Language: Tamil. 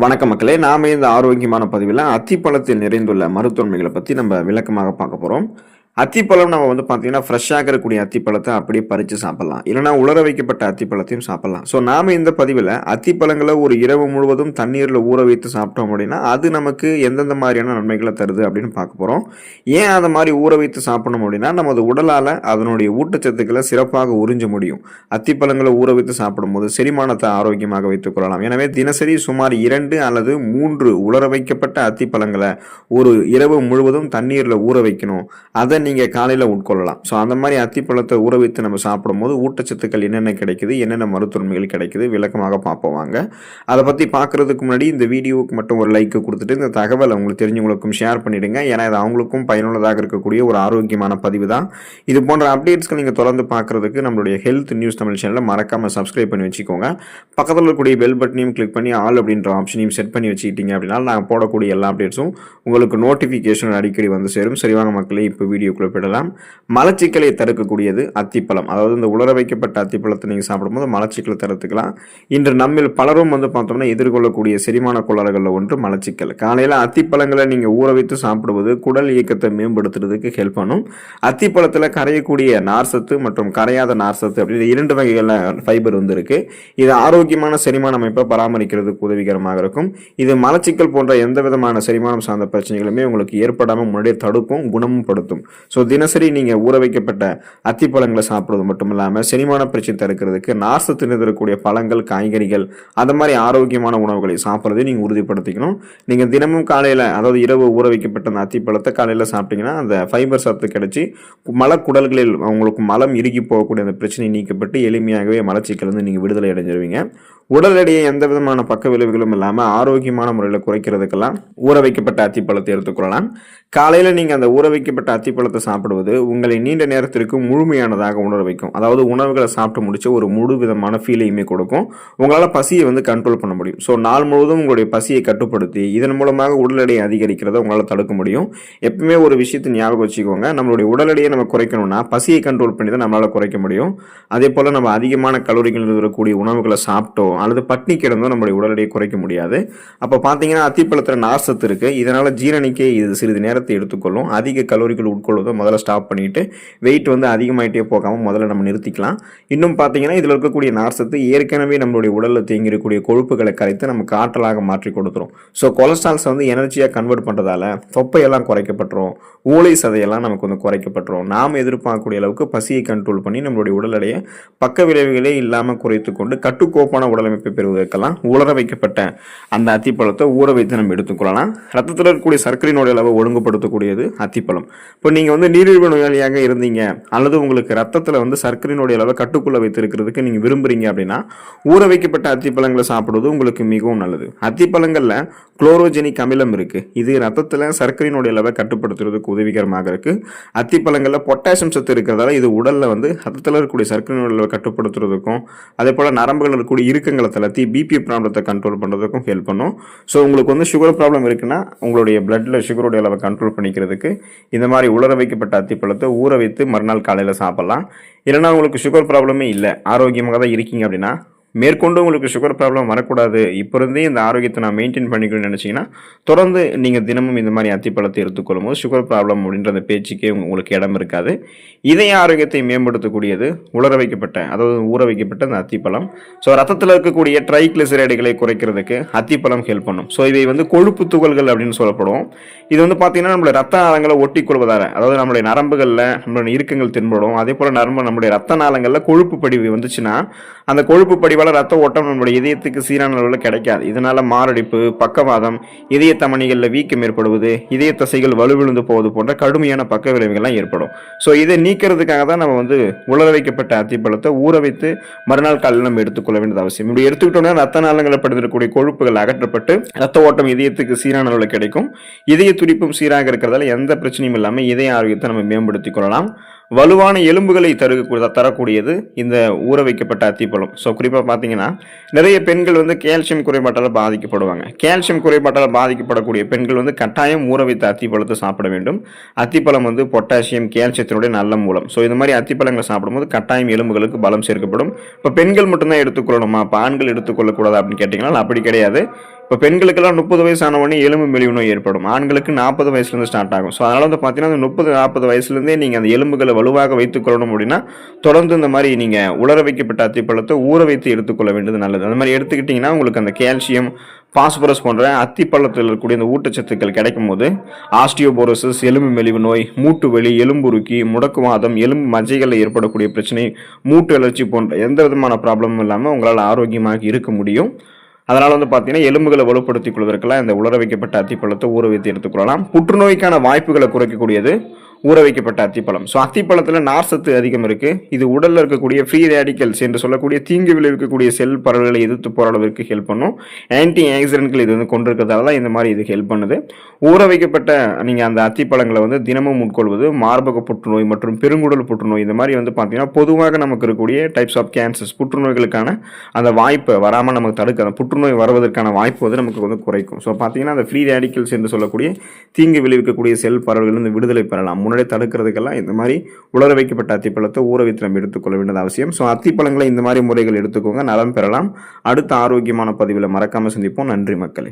வணக்க மக்களே நாம இந்த ஆரோக்கியமான பதிவில் அத்திப்பழத்தில் நிறைந்துள்ள மருத்துவமைகளை பற்றி நம்ம விளக்கமாக பார்க்க போகிறோம் அத்திப்பழம் நம்ம வந்து பார்த்தீங்கன்னா ஃப்ரெஷ்ஷாக இருக்கக்கூடிய அத்திப்பழத்தை அப்படியே பறித்து சாப்பிடலாம். இல்லைனா உலர வைக்கப்பட்ட அத்திப்பழத்தையும் சாப்பிட்லாம். ஸோ நாம் இந்த பதிவில் அத்திப்பழங்களை ஒரு இரவு முழுவதும் தண்ணீரில் ஊற வைத்து சாப்பிட்டோம் அப்படின்னா அது நமக்கு எந்தெந்த மாதிரியான நன்மைகளை தருது அப்படின்னு பார்க்க போகிறோம் ஏன் அதை மாதிரி ஊற வைத்து சாப்பிடணும் அப்படின்னா நமது உடலால் அதனுடைய ஊட்டச்சத்துக்களை சிறப்பாக உறிஞ்ச முடியும். அத்திப்பழங்களை ஊற வைத்து சாப்பிடும்போது செரிமானத்தை ஆரோக்கியமாக வைத்துக் கொள்ளலாம். எனவே தினசரி சுமார் இரண்டு அல்லது மூன்று உலர வைக்கப்பட்ட அத்திப்பழங்களை ஒரு இரவு முழுவதும் தண்ணீரில் ஊற வைக்கணும். அதை நீங்கள் காலையில் உட்கொள்ளலாம். ஸோ அந்த மாதிரி அத்திப்பழத்தை ஊற வைத்து நம்ம சாப்பிடும்போது ஊட்டச்சத்துக்கள் என்னென்ன கிடைக்குது என்னென்ன மருத்துவன்மைகள் கிடைக்குது விளக்கமாக பார்ப்போம் வாங்க. அதை பற்றி பார்க்குறதுக்கு முன்னாடி இந்த வீடியோவுக்கு மட்டும் ஒரு லைக் கொடுத்துட்டு இந்த தகவலை உங்களுக்கு தெரிஞ்சவங்களுக்கும் ஷேர் பண்ணிவிடுங்க ஏன்னா இது அவங்களுக்கும் பயனுள்ளதாக இருக்கக்கூடிய ஒரு ஆரோக்கியமான பதிவு தான். இது போன்ற அப்டேட்ஸ்கள் நீங்கள் தொடர்ந்து பார்க்குறதுக்கு நம்மளுடைய ஹெல்த் நியூஸ் தமிழ் சேனலை மறக்காமல் சப்ஸ்கிரைப் பண்ணி வச்சுக்கோங்க. பக்கத்தில் இருக்கக்கூடிய பெல் பட்டனையும் கிளிக் பண்ணி ஆல் அப்படின்ற ஆப்ஷனையும் செட் பண்ணி வச்சுக்கிட்டீங்க அப்படின்னா நாங்கள் போடக்கூடிய எல்லா அப்டேட்ஸும் உங்களுக்கு நோட்டிஃபிகேஷன் அடிக்கடி வந்து சேரும். சரிவாங்க மக்களே இப்போ குறிப்பிடலாம். போயிடலாம் மலச்சிக்கலை தடுக்கக்கூடியது அத்திப்பழம். அதாவது இந்த உலர வைக்கப்பட்ட அத்திப்பழத்தை நீங்கள் சாப்பிடும்போது மலச்சிக்கலை தடுத்துக்கலாம். இன்று நம்மில் பலரும் வந்து பார்த்தோம்னா எதிர்கொள்ளக்கூடிய செரிமான கோளாறுகளில் ஒன்று மலச்சிக்கல். காலையில் அத்திப்பழங்களை நீங்கள் ஊற வைத்து சாப்பிடுவது குடல் இயக்கத்தை மேம்படுத்துறதுக்கு ஹெல்ப் பண்ணும். அத்திப்பழத்தில் கரையக்கூடிய நார்சத்து மற்றும் கரையாத நார்சத்து அப்படின்னு இரண்டு வகைகளில் ஃபைபர் வந்து இது ஆரோக்கியமான செரிமான அமைப்பை பராமரிக்கிறதுக்கு உதவிகரமாக இருக்கும். இது மலச்சிக்கல் போன்ற எந்த விதமான செரிமானம் சார்ந்த பிரச்சனைகளுமே உங்களுக்கு ஏற்படாமல் முன்னாடியே தடுக்கும் குணமும் படுத்தும். ஸோ தினசரி நீங்கள் ஊற வைக்கப்பட்ட அத்திப்பழங்களை சாப்பிடுவது மட்டும் இல்லாமல் செரிமான பிரச்சனை தடுக்கிறதுக்கு நாசத்து நிறைந்திருக்கக்கூடிய பழங்கள் காய்கறிகள் அந்த மாதிரி ஆரோக்கியமான உணவுகளை சாப்பிட்றதை நீங்கள் உறுதிப்படுத்திக்கணும். நீங்கள் தினமும் காலையில் அதாவது இரவு ஊற வைக்கப்பட்ட அந்த அத்திப்பழத்தை காலையில் சாப்பிட்டீங்கன்னா அந்த ஃபைபர் சத்து கிடைச்சி மலக்குடல்களில் உங்களுக்கு மலம் இறுகி போகக்கூடிய அந்த பிரச்சனை நீக்கப்பட்டு எளிமையாகவே மலச்சிக்கலேருந்து நீங்கள் விடுதலை அடைஞ்சிருவீங்க. உடல் எடையை எந்த விதமான பக்க விளைவுகளும் இல்லாமல் ஆரோக்கியமான முறையில் குறைக்கிறதுக்கெல்லாம் ஊற வைக்கப்பட்ட அத்திப்பழத்தை எடுத்துக்கொள்ளலாம் காலையில் நீங்கள் அந்த ஊற வைக்கப்பட்ட அத்திப்பழத்தை சாப்பிடுவது உங்களை நீண்ட நேரத்திற்கு முழுமையானதாக உணர வைக்கும். அதாவது உணவுகளை சாப்பிட்டு முடிச்சு ஒரு முழு விதமான ஃபீலையுமே கொடுக்கும். உங்களால் பசியை வந்து கண்ட்ரோல் பண்ண முடியும். ஸோ நாள் முழுவதும் உங்களுடைய பசியை கட்டுப்படுத்தி இதன் மூலமாக உடல் எடையை அதிகரிக்கிறத உங்களால் தடுக்க முடியும். எப்பவுமே ஒரு விஷயத்தை ஞாபகம் வச்சுக்கோங்க. நம்மளுடைய உடல் எடையை நம்ம குறைக்கணும்னா பசியை கண்ட்ரோல் பண்ணி தான் நம்மளால் குறைக்க முடியும். அதே போல் நம்ம அதிகமான கலோரிகள் இருக்கக்கூடிய உணவுகளை சாப்பிட்டோம் அல்லது பட்னி கிடந்தோ நம்மளுடைய உடல் எடையை குறைக்க முடியாது. அப்போ பார்த்தீங்கன்னா அத்திப்பழத்தில் நார்சத்து இருக்குது இதனால் ஜீரணிக்க இது சிறிது நேரத்தை எடுத்துக்கொள்ளும். அதிக கலோரிகள் உட்கொள்வதை முதல்ல ஸ்டாப் பண்ணிட்டு வெயிட் வந்து அதிகமாகிட்டே போகாமல் முதல்ல நம்ம நிறுத்திக்கலாம். இன்னும் பார்த்தீங்கன்னா இதில் இருக்கக்கூடிய நார்சத்து ஏற்கனவே நம்மளுடைய உடலில் தேங்கியிருக்கக்கூடிய கொழுப்புகளை கரைத்து நமக்கு ஆற்றலாக மாற்றி கொடுத்துரும். ஸோ கொலஸ்ட்ரால்ஸை வந்து எனர்ஜியாக கன்வெர்ட் பண்ணுறதால தொப்பையெல்லாம் குறைக்கப்பட்டுரும். ஊளை சதையெல்லாம் நமக்கு வந்து குறைக்கப்பட்டுரும். நாம் எதிர்பார்க்கக்கூடிய அளவுக்கு பசியை கண்ட்ரோல் பண்ணி நம்மளுடைய உடல் எடையை பக்க விளைவுகளே இல்லாமல் குறைத்து கொண்டு கட்டுக்கோப்பான உடலமைப்பை பெறுவதற்கெல்லாம் உலர வைக்கப்பட்ட அந்த அத்திப்பழத்தை ஊற வைத்து நம்ம எடுத்துக்கொள்ளலாம். ரத்தத்தில் இருக்கக்கூடிய சர்க்கரையினுடைய அளவை ஒழுங்குபடுத்தக்கூடியது அத்திப்பழம். இப்போ நீங்கள் வந்து நீரிழிவு நோயாளியாக இருந்தீங்க அல்லது உங்களுக்கு ரத்தத்தில் வந்து சர்க்கரையினுடைய அளவை கட்டுக்குள்ளே வைத்திருக்கிறதுக்கு நீங்கள் விரும்புகிறீங்க அப்படின்னா ஊற வைக்கப்பட்ட அத்திப்பழங்களை சாப்பிடுவது உங்களுக்கு மிகவும் நல்லது. அத்திப்பழங்களில் குளோரோஜெனிக் அமிலம் இருக்குது இது ரத்தத்தில் சர்க்கரையினுடைய அளவை கட்டுப்படுத்துறதுக்கு உதவிகரமாக இருக்குது அத்திப்பழங்களில் பொட்டாசியம் சத்து இருக்கிறதால இது உடலில் வந்து ரத்தத்தில் இருக்கக்கூடிய சர்க்கரையினுடைய அளவை கட்டுப்படுத்துறதுக்கும் அதே போல் நரம்புகள் இருக்கக்கூடிய இருக்க இறுக்கங்களை தளர்த்தி பிபி ப்ராப்ளத்தை கண்ட்ரோல் பண்ணுறதுக்கும் ஹெல்ப் பண்ணும். ஸோ உங்களுக்கு வந்து சுகர் ப்ராப்ளம் இருக்குன்னா உங்களுடைய பிளட்டில் சுகருடைய அளவை கண்ட்ரோல் பண்ணிக்கிறதுக்கு இந்த மாதிரி உலர வைக்கப்பட்ட அத்திப்பழத்தை ஊற வைத்து மறுநாள் காலையில் சாப்பிட்லாம். இல்லைனா உங்களுக்கு சுகர் ப்ராப்ளமே இல்லை. ஆரோக்கியமாக தான் இருக்கீங்க அப்படின்னா மேற்கொண்டு உங்களுக்கு சுகர் ப்ராப்ளம் வரக்கூடாது. இப்போ இருந்தே இந்த ஆரோக்கியத்தை நான் மெயின்டைன் பண்ணிக்கணும்னு நினச்சிங்கன்னா தொடர்ந்து நீங்கள் தினமும் இந்த மாதிரி அத்திப்பழத்தை எடுத்துக்கொள்ளும் போது சுகர் ப்ராப்ளம் அப்படின்ற அந்த பேச்சுக்கே உங்களுக்கு இடம் இருக்காது. இதய ஆரோக்கியத்தை மேம்படுத்தக்கூடியது உலர வைக்கப்பட்ட அதாவது ஊற வைக்கப்பட்ட அந்த அத்திப்பழம். ஸோ ரத்தத்தில் இருக்கக்கூடிய ட்ரைக்ளிசரைடுகளை குறைக்கிறதுக்கு அத்திப்பழம் ஹெல்ப் பண்ணும். ஸோ இவை வந்து கொழுப்பு துகள்கள் அப்படின்னு சொல்லப்படும் இது வந்து பார்த்திங்கன்னா நம்மளுடைய ரத்த நாளங்களை ஒட்டி கொள்வதால் அதாவது நம்மளுடைய நரம்புகளில் நம்மளுடைய இறுக்கங்கள் தென்படும். அதே போல் நரம்பு நம்மளுடைய ரத்த நாளங்களில் கொழுப்பு படிவு வந்துச்சுன்னா அந்த கொழுப்பு படிவால் ரத்த ஓட்டம் நம்முடைய இதயத்துக்கு சீரான அளவில் கிடைக்காது. இதனால் மாரடைப்பு பக்கவாதம் இதய தமணிகளில் வீக்கம் ஏற்படுவது இதய தசைகள் வலுவிழுந்து போவது போன்ற கடுமையான பக்க விளைவுகள்லாம் ஏற்படும். ஸோ இதை நீக்கிறதுக்காக தான் நம்ம வந்து உலர வைக்கப்பட்ட அத்திப்பழத்தை ஊற வைத்து மறுநாள் காலையில் நம்ம எடுத்துக்கொள்ள வேண்டியது அவசியம். இப்படி எடுத்துக்கிட்டோம்னா ரத்த நாளங்களில் படுத்திருக்கக்கூடிய கொழுப்புகள் அகற்றப்பட்டு ரத்த ஓட்டம் இதயத்துக்கு சீரான அளவில் கிடைக்கும். இதய துடிப்பும் சீராக இருக்கிறதால எந்த பிரச்சனையும் இல்லாமல் இதய ஆரோக்கியத்தை நம்ம மேம்படுத்திக் கொள்ளலாம். வலுவான எலும்புகளை தருக தரக்கூடியது இந்த ஊற வைக்கப்பட்ட அத்திப்பழம். ஸோ குறிப்பாக பார்த்தீங்கன்னா நிறைய பெண்கள் வந்து கால்சியம் குறைபாட்டால் பாதிக்கப்படுவாங்க. கால்சியம் குறைபாட்டால் பாதிக்கப்படக்கூடிய பெண்கள் வந்து கட்டாயம் ஊற வைத்த அத்திப்பழத்தை சாப்பிட வேண்டும். அத்திப்பழம் வந்து பொட்டாசியம் கால்சியத்தினுடைய நல்ல மூலம். ஸோ இந்த மாதிரி அத்திப்பழங்களை சாப்பிடும்போது கட்டாயம் எலும்புகளுக்கு பலம் சேர்க்கப்படும். இப்போ பெண்கள் மட்டும்தான் எடுத்துக்கொள்ளணுமா? இப்போ ஆண்கள் எடுத்துக்கொள்ளக்கூடாது அப்படின்னு கேட்டிங்கன்னா அப்படி கிடையாது. இப்போ பெண்களுக்கெல்லாம் முப்பது வயசு உடனே எலும்பு மெலிவு நோய் ஏற்படும். ஆண்களுக்கு நாற்பது வயசுலேருந்து ஸ்டார்ட் ஆகும். ஸோ அதனால் வந்து பார்த்தீங்கன்னா அந்த முப்பது நாற்பது வயசுலேருந்தே நீங்கள் அந்த எலும்புகளை வலுவாக வைத்துக்கொள்ளணும் அப்படின்னா தொடர்ந்து இந்த மாதிரி நீங்கள் உலர வைக்கப்பட்ட அத்திப்பழத்தை ஊற வைத்து எடுத்துக்கொள்ள வேண்டியது நல்லது. அந்த மாதிரி எடுத்துக்கிட்டிங்கன்னா உங்களுக்கு அந்த கேல்சியம் பாஸ்பரஸ் போன்ற அத்திப்பள்ளத்தில் இருக்கக்கூடிய இந்த ஊட்டச்சத்துக்கள் கிடைக்கும் போது ஆஸ்டியோபோரோசிஸ் எலும்பு மெலிவு நோய் மூட்டு வலி எலும்புருக்கி முடக்குவாதம் எலும்பு மஜைகளில் ஏற்படக்கூடிய பிரச்சனை மூட்டு அலர்ச்சி போன்ற எந்த விதமான ப்ராப்ளமும் இல்லாமல் உங்களால் ஆரோக்கியமாக இருக்க முடியும். அதனால் வந்து பார்த்தீங்கன்னா எலும்புகளை வலுப்படுத்திக் கொள்வதற்கெல்லாம் இந்த உலர வைக்கப்பட்ட அத்திப்பழத்தை ஊற வைத்து எடுத்துக்கொள்ளலாம் புற்றுநோய்க்கான வாய்ப்புகளை குறைக்கக்கூடியது ஊற வைக்கப்பட்ட அத்திப்பழம். ஸோ அத்திப்பழத்தில் நார் சத்து அதிகம் இருக்குது இது உடலில் இருக்கக்கூடிய ஃப்ரீ ரேடிக்கல்ஸ் என்று சொல்லக்கூடிய தீங்கு விளைவிக்கக்கூடிய செல் பரவல்களை எதிர்த்து போராடுவதற்கு ஹெல்ப் பண்ணும். ஆன்டி ஆக்சிடென்ட்கள் இது வந்து கொண்டிருக்கிறதால தான் இந்த மாதிரி இது ஹெல்ப் பண்ணுது. ஊற வைக்கப்பட்ட நீங்கள் அந்த அத்திப்பழங்களை வந்து தினமும் உட்கொள்வது மார்பக புற்றுநோய் மற்றும் பெருங்குடல் புற்றுநோய் இந்த மாதிரி வந்து பார்த்தீங்கன்னா பொதுவாக நமக்கு இருக்கக்கூடிய டைப்ஸ் ஆஃப் கேன்சர்ஸ் புற்றுநோய்களுக்கான அந்த வாய்ப்பை வராமல் நமக்கு தடுக்க அந்த புற்றுநோய் வருவதற்கான வாய்ப்பு வந்து நமக்கு வந்து குறைக்கும். ஸோ பார்த்தீங்கன்னா அந்த ஃப்ரீ ரேடிக்கல்ஸ் என்று சொல்லக்கூடிய தீங்கு விளைவிக்கக்கூடிய செல் பரவல்களிலிருந்து விடுதலை பெறலாம். முன்னாடி தடுக்கிறதுக்கெல்லாம் இந்த மாதிரி உலர வைக்கப்பட்ட அத்திப்பழத்தை ஊற வைத்து நம்ம எடுத்துக்கொள்ள வேண்டியது அவசியம். ஸோ அத்திப்பழங்களை இந்த மாதிரி முறைகள் எடுத்துக்கோங்க. நலம் பெறலாம். அடுத்த ஆரோக்கியமான பதிவில் மறக்காமல் சந்திப்போம். நன்றி மக்களே.